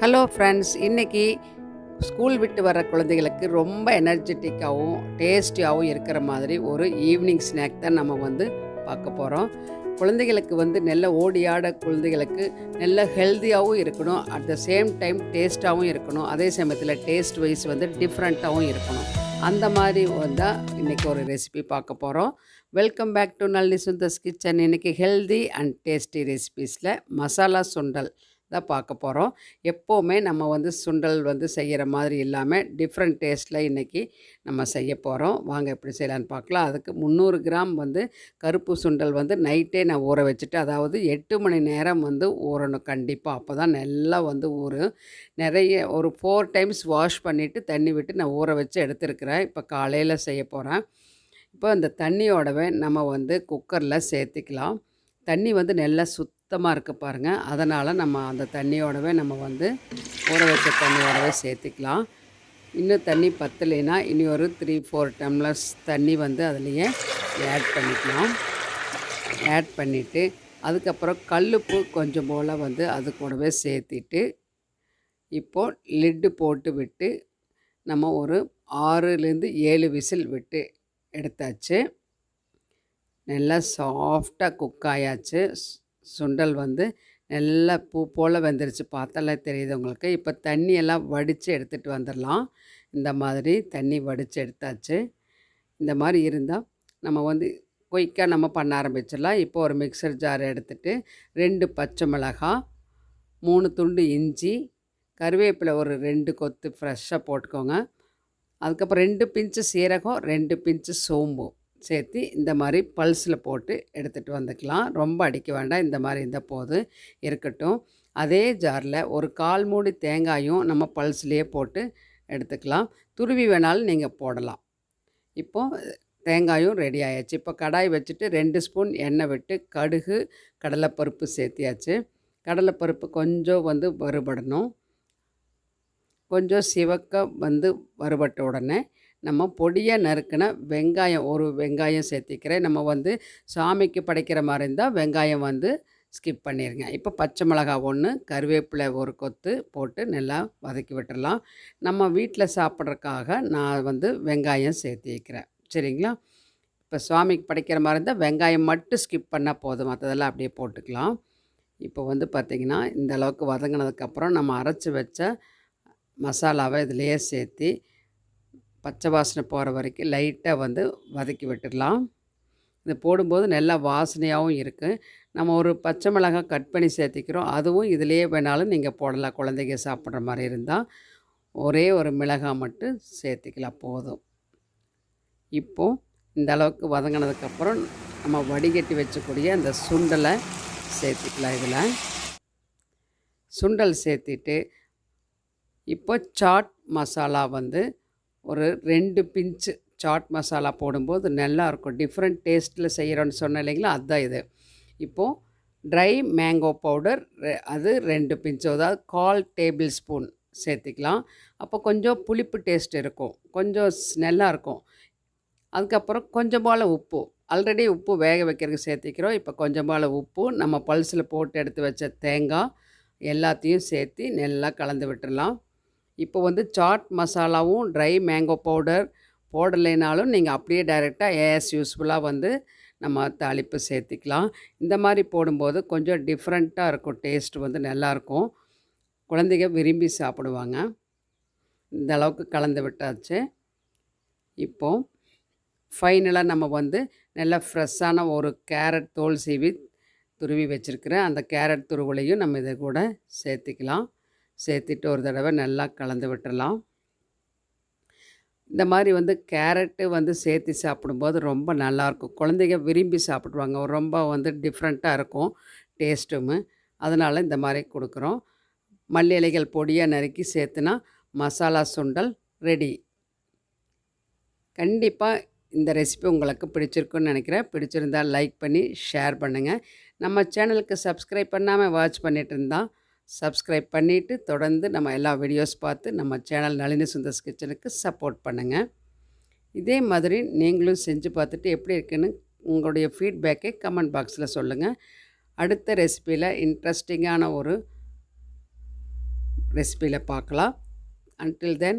Hello friends இன்றைக்கி school விட்டு வர குழந்தைகளுக்கு ரொம்ப எனர்ஜெட்டிக்காகவும் டேஸ்டியாகவும் இருக்கிற மாதிரி ஒரு ஈவினிங் ஸ்நாக் தான் நம்ம வந்து பார்க்க போகிறோம் குழந்தைகளுக்கு வந்து நல்ல ஓடி ஆட குழந்தைகளுக்கு நல்ல ஹெல்த்தியாகவும் இருக்கணும். அட் த சேம் டைம் டேஸ்ட்டாகவும் இருக்கணும். அதே சமயத்தில் டேஸ்ட் வைஸ் வந்து டிஃப்ரெண்ட்டாகவும் இருக்கணும். அந்த மாதிரி வந்தால் இன்றைக்கி ஒரு ரெசிபி பார்க்க போகிறோம் welcome back to Nalli Sundar's kitchen இன்றைக்கி ஹெல்தி அண்ட் டேஸ்டி ரெசிபீஸில் மசாலா சுண்டல். தான் பார்க்க போகிறோம் எப்போவுமே நம்ம வந்து சுண்டல் வந்து செய்கிற மாதிரி இல்லாமல் டிஃப்ரெண்ட் டேஸ்ட்டில் இன்றைக்கி நம்ம செய்ய போகிறோம் வாங்க எப்படி செய்யலான்னு பார்க்கலாம். அதுக்கு முந்நூறு கிராம் வந்து கருப்பு சுண்டல் வந்து நைட்டே நான் ஊற வச்சுட்டு அதாவது எட்டு மணி நேரம் வந்து ஊறணும் கண்டிப்பாக அப்போ தான் நல்லா வந்து ஊறும். நிறைய ஒரு ஃபோர் டைம்ஸ் வாஷ் பண்ணிவிட்டு தண்ணி விட்டு நான் ஊற வச்சு எடுத்துருக்கிறேன். இப்போ காலையில் செய்ய போகிறேன் இப்போ அந்த தண்ணியோடவே நம்ம வந்து குக்கரில் சேர்த்திக்கலாம். தண்ணி வந்து நல்லா சுத்தமாக இருக்க பாருங்கள் அதனால் நம்ம அந்த தண்ணியோடவே நம்ம வந்து ஊற வச்ச தண்ணியோடவே சேர்த்திக்கலாம். இன்னும் தண்ணி பத்தலைன்னா இனி ஒரு த்ரீ ஃபோர் டம்ளர்ஸ் தண்ணி வந்து அதுலேயே ஆட் பண்ணிக்கலாம். ஆட் பண்ணிவிட்டு அதுக்கப்புறம் கல்லுப்பு கொஞ்சம் போல் வந்து அது கூடவே சேர்த்திட்டு இப்போது லிட்டு போட்டு விட்டு நம்ம ஒரு ஆறுலேருந்து ஏழு விசில் விட்டு எடுத்தாச்சு. நல்லா சாஃப்டாக குக் ஆயாச்சு. சுண்டல் வந்து நல்லா பூ போல் வெந்துருச்சு. பார்த்தாலே தெரியுது உங்களுக்கு. இப்போ தண்ணியெல்லாம் வடித்து எடுத்துகிட்டு வந்துடலாம் இந்த மாதிரி தண்ணி வடித்து எடுத்தாச்சு. இந்த மாதிரி இருந்தால் நம்ம வந்து குயிக்காக நம்ம பண்ண ஆரம்பிச்சிடலாம் இப்போ ஒரு மிக்சர் ஜார் எடுத்துட்டு ரெண்டு பச்சை மிளகாய் மூணு துண்டு இஞ்சி கருவேப்பிலை ஒரு ரெண்டு கொத்து ஃப்ரெஷ்ஷாக போட்டுக்கோங்க. அதுக்கப்புறம் ரெண்டு பிஞ்சு சீரகம் ரெண்டு பிஞ்சு சோம்பு. சேர்த்து இந்த மாதிரி பல்ஸில் போட்டு எடுத்துகிட்டு வந்துக்கலாம். ரொம்ப அடிக்க வேண்டாம். இந்த மாதிரி இந்த போது இருக்கட்டும். அதே ஜாரில் ஒரு கால் மூடி தேங்காயும் நம்ம பல்ஸ்லேயே போட்டு எடுத்துக்கலாம். துருவி வேணாலும் நீங்கள் போடலாம். இப்போது தேங்காயும் ரெடி ஆயாச்சு. இப்போ கடாய் வச்சுட்டு ரெண்டு ஸ்பூன் எண்ணெய் விட்டு கடுகு கடலைப்பருப்பு சேர்த்தியாச்சு. கடலைப்பருப்பு கொஞ்சம் வந்து வறுபடணும். கொஞ்சம் சிவக்க வந்து வறுபட்ட உடனே நம்ம பொடியாக நறுக்கின வெங்காயம் ஒரு வெங்காயம் சேர்த்திக்கிறேன். நம்ம வந்து சாமிக்கு படைக்கிற மாதிரி இருந்தால் வெங்காயம் வந்து ஸ்கிப் பண்ணிடுங்க இப்போ பச்சை மிளகாய் ஒன்று கருவேப்பிலை ஒரு கொத்து போட்டு நல்லா வதக்கி விட்டுறலாம். நம்ம வீட்டில் சாப்பிட்றதுக்காக நான் வந்து வெங்காயம் சேர்த்திக்கிறேன். சரிங்களா? இப்போ சுவாமிக்கு படைக்கிற மாதிரி இருந்தால் வெங்காயம் மட்டும் ஸ்கிப் பண்ணால் போதும். மற்றதெல்லாம் அப்படியே போட்டுக்கலாம். இப்போ வந்து பார்த்திங்கன்னா இந்த அளவுக்கு வதங்கினதுக்கப்புறம் நம்ம அரைச்சி வச்ச மசாலாவை இதிலையே சேர்த்து பச்சை வாசனை போகிற வரைக்கும் லைட்டாக வந்து வதக்கி விட்டுடலாம். இது போடும்போது நல்லா வாசனையாகவும் இருக்குது நம்ம ஒரு பச்சை மிளகாய் கட் பண்ணி சேர்த்திக்கிறோம். அதுவும் இதிலேயே வேணாலும் நீங்கள் போடலாம். குழந்தைங்க சாப்பிட்ற மாதிரி இருந்தால் ஒரே ஒரு மிளகாய் மட்டும் சேர்த்திக்கலாம் போதும். இப்போது இந்த அளவுக்கு வதங்கினதுக்கப்புறம் நம்ம வடிகட்டி வச்சக்கூடிய அந்த சுண்டலை சேர்த்திக்கலாம் இதில். சுண்டல் சேர்த்திட்டு இப்போ சாட் மசாலா வந்து ஒரு ரெண்டு பிஞ்சு சாட் மசாலா போடும்போது நல்லாயிருக்கும். டிஃப்ரெண்ட் டேஸ்ட்டில் செய்கிறோன்னு சொன்னேன் இல்லைங்களா? அதுதான் இது. இப்போது ட்ரை மேங்கோ பவுடர் அது ரெண்டு பிஞ்சு. அதாவது கால் டேபிள் ஸ்பூன் சேர்த்திக்கலாம். அப்போ கொஞ்சம் புளிப்பு டேஸ்ட் இருக்கும். கொஞ்சம் ஸ்- இருக்கும் அதுக்கப்புறம் கொஞ்சமால உப்பு. ஆல்ரெடி உப்பு வேக வைக்கிறதுக்கு சேர்த்திக்கிறோம். இப்போ கொஞ்சம் போல் உப்பு நம்ம பல்ஸில் போட்டு எடுத்து வச்ச தேங்காய் எல்லாத்தையும் சேர்த்து நல்லா கலந்து விட்டுடலாம். இப்போ வந்து சாட் மசாலாவும் ட்ரை மேங்கோ பவுடர் போடலைனாலும் நீங்கள் அப்படியே டைரெக்டாக ஏஎஸ் யூஸ்ஃபுல்லாக வந்து நம்ம தாளிப்பு சேர்த்திக்கலாம். இந்த மாதிரி போடும்போது கொஞ்சம் டிஃப்ரெண்ட்டாக இருக்கும். டேஸ்ட் வந்து நல்லாயிருக்கும் குழந்தைங்க விரும்பி சாப்பிடுவாங்க. இந்த அளவுக்கு கலந்து விட்டாச்சு. இப்போ ஃபைனலாக நம்ம வந்து நல்லா ஃப்ரெஷ்ஷான ஒரு கேரட் தோல் சீவி துருவி வச்சுருக்கிறேன் அந்த கேரட் துருவலையும் நம்ம இதை கூட சேர்த்திக்கலாம். சேர்த்துட்டு ஒரு தடவை நல்லா கலந்து விட்டுடலாம் இந்த மாதிரி வந்து கேரட்டு வந்து சேர்த்து சாப்பிடும்போது ரொம்ப நல்லாயிருக்கும். குழந்தைங்க விரும்பி சாப்பிடுவாங்க. ரொம்ப வந்து டிஃப்ரெண்ட்டாக இருக்கும் டேஸ்ட்டும் அதனால் இந்த மாதிரி கொடுக்குறோம். மல்லி இலைகள் பொடியாக நறுக்கி சேர்த்துனா மசாலா சுண்டல் ரெடி கண்டிப்பாக இந்த ரெசிபி உங்களுக்கு பிடிச்சிருக்குன்னு நினைக்கிறேன். பிடிச்சிருந்தால் லைக் பண்ணி ஷேர் பண்ணுங்கள் நம்ம சேனலுக்கு சப்ஸ்கிரைப் பண்ணாமல் வாட்ச் பண்ணிகிட்டு இருந்தால் சப்ஸ்கிரைப் பண்ணிவிட்டு தொடர்ந்து நம்ம எல்லா வீடியோஸ் பார்த்து நம்ம சேனல் நளினி சுந்தர்ஸ் கிச்சனுக்கு சப்போர்ட் பண்ணுங்கள் இதே மாதிரி நீங்களும் செஞ்சு பார்த்துட்டு எப்படி இருக்குன்னு உங்களுடைய ஃபீட்பேக்கை கமெண்ட் பாக்ஸில் சொல்லுங்கள் அடுத்த ரெசிபியில் இன்ட்ரெஸ்டிங்கான ஒரு ரெசிபியில் பார்க்கலாம். Until then.